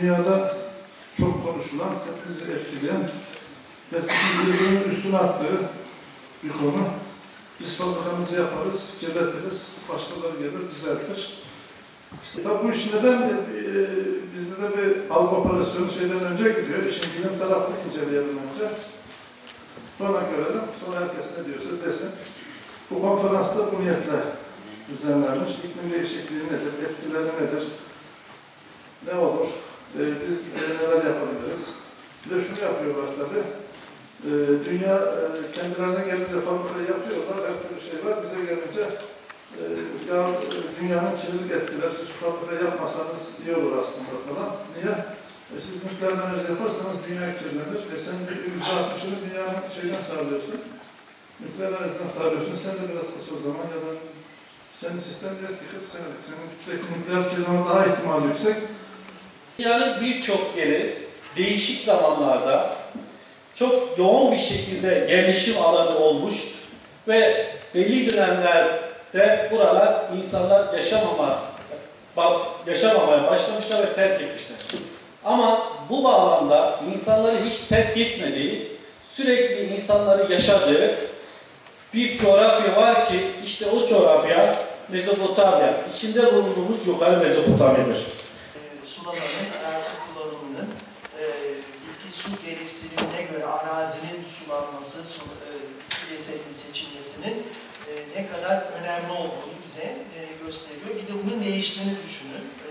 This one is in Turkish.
dünyada çok konuşulan, hepimizi etkileyen, hepimizin birbirinin üstüne attığı bir konu. Biz fabrikamızı yaparız, kirletiriz, başkaları gelir, düzeltir. İşte bu iş neden e, bizde de bir algı operasyonu şeyden önce gidiyor. İşin bilim tarafını inceleyelim önce. Sonra görelim, sonra herkes ne diyorsa desin. Bu konferansta bu niyetle düzenlenmiş. İklim değişikliği nedir, etkileri nedir, ne olur, e, biz e, neler yapabiliriz. Yapıyorlar tabii. E, dünya e, kendilerine gelince fabrikayı yapıyorlar, her türlü şey var. Bize gelince e, ya e, dünyanın kirlilik etkiler, siz şu fabrikayı yapmasanız iyi olur aslında falan. Niye? E, siz nükleer enerji yaparsanız dünya kirlenir. E sen bir yüzde altmışını dünyanın şeyden sağlıyorsun. Nükleer enerjiden sağlıyorsun. Sen de biraz kısa o zaman ya da senin sistem eski 40 senelik. Senin nükleer kirleme daha ihtimali yüksek. Dünyanın birçok yeri değişik zamanlarda çok yoğun bir şekilde yerleşim alanı olmuş ve belli dönemlerde buralar insanlar yaşamama yaşamamaya başlamışlar ve terk etmişler. Ama bu bağlamda insanları hiç terk etmediği, sürekli insanları yaşadığı bir coğrafya var ki işte o coğrafya Mezopotamya. İçinde bulunduğumuz yukarı Mezopotamya'dır. Su gereksinimine göre arazinin sulanması, su, e, seçilmesinin e, ne kadar önemli olduğunu bize e, gösteriyor. Bir de bunun değiştiğini düşünün. E,